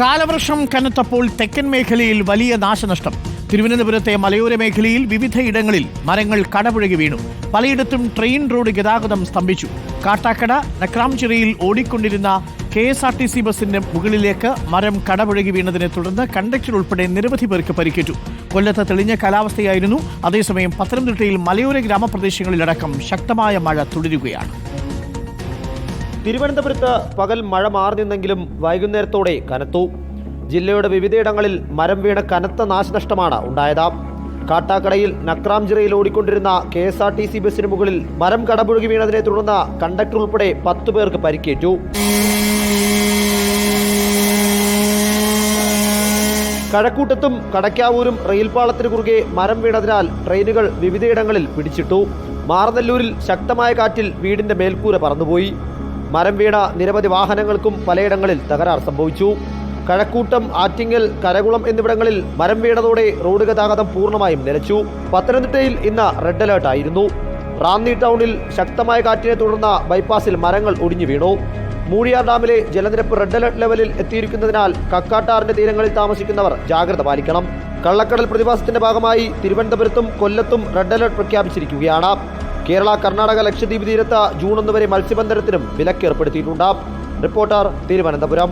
കാലവർഷം കനത്തപ്പോൾ തെക്കൻ മേഖലയിൽ വലിയ നാശനഷ്ടം. തിരുവനന്തപുരത്തെ മലയോര മേഖലയിൽ വിവിധയിടങ്ങളിൽ മരങ്ങൾ കടപുഴകി വീണു. പലയിടത്തും ട്രെയിൻ റോഡ് ഗതാഗതം സ്തംഭിച്ചു. കാട്ടാക്കട നക്രാംചിറയിൽ ഓടിക്കൊണ്ടിരുന്ന K S R T C ബസിന്റെ മുകളിലേക്ക് മരം കടപുഴകി വീണതിനെ തുടർന്ന് കണ്ടക്ടർ ഉൾപ്പെടെ നിരവധി പേർക്ക് പരിക്കേറ്റു. കൊല്ലത്ത് തെളിഞ്ഞ കാലാവസ്ഥയായിരുന്നു. അതേസമയം പത്തനംതിട്ടയിൽ മലയോര ഗ്രാമപ്രദേശങ്ങളിലടക്കം ശക്തമായ മഴ തുടരുകയാണ്. തിരുവനന്തപുരത്ത് പകൽ മഴ മാറി നിന്നെങ്കിലും വൈകുന്നേരത്തോടെ കനത്തു. ജില്ലയുടെ വിവിധയിടങ്ങളിൽ മരം വീണ കനത്ത നാശനഷ്ടമാണ് ഉണ്ടായത്. കാട്ടാക്കടയിൽ നക്രാംജിറയിൽ ഓടിക്കൊണ്ടിരുന്ന K S R T C ബസിന് മുകളിൽ മരം കടപുഴകി വീണതിനെ തുടർന്ന് കണ്ടക്ടർ ഉൾപ്പെടെ പത്തു പേർക്ക് പരിക്കേറ്റു. കഴക്കൂട്ടത്തും കടക്കാവൂരും റെയിൽപാളത്തിന് കുറുകെ മരം വീണതിനാൽ ട്രെയിനുകൾ വിവിധയിടങ്ങളിൽ പിടിച്ചിട്ടു. മാറനല്ലൂരിൽ ശക്തമായ കാറ്റിൽ വീടിന്റെ മേൽക്കൂര പറന്നുപോയി. മരം വീണ നിരവധി വാഹനങ്ങൾക്കും പലയിടങ്ങളിൽ തകരാർ സംഭവിച്ചു. കഴക്കൂട്ടം ആറ്റിങ്ങൽ കരകുളം എന്നിവിടങ്ങളിൽ മരം വീണതോടെ റോഡ് ഗതാഗതം പൂർണമായും നിലച്ചു. പത്തനംതിട്ടയിൽ ഇന്ന് റെഡ് അലേർട്ട് ആയിരുന്നു. റാന്നി ടൗണിൽ ശക്തമായ കാറ്റിനെ തുടർന്ന ബൈപ്പാസിൽ മരങ്ങൾ ഒടിഞ്ഞു വീണു. മൂഴിയാർ ഡാമിലെ ജലനിരപ്പ് റെഡ് അലർട്ട് ലെവലിൽ എത്തിയിരിക്കുന്നതിനാൽ കക്കാട്ടാറിന്റെ തീരങ്ങളിൽ താമസിക്കുന്നവർ ജാഗ്രത പാലിക്കണം. കള്ളക്കടൽ പ്രതിഭാസത്തിന്റെ ഭാഗമായി തിരുവനന്തപുരത്തും കൊല്ലത്തും റെഡ് അലർട്ട് പ്രഖ്യാപിച്ചിരിക്കുകയാണ്. കേരള കർണാടക ലക്ഷദ്വീപ് തീരത്ത് ജൂൺ ഒന്ന് വരെ മത്സ്യബന്ധനത്തിനും വിലക്കേർപ്പെടുത്തിയിട്ടുണ്ട്. റിപ്പോർട്ടർ തിരുവനന്തപുരം.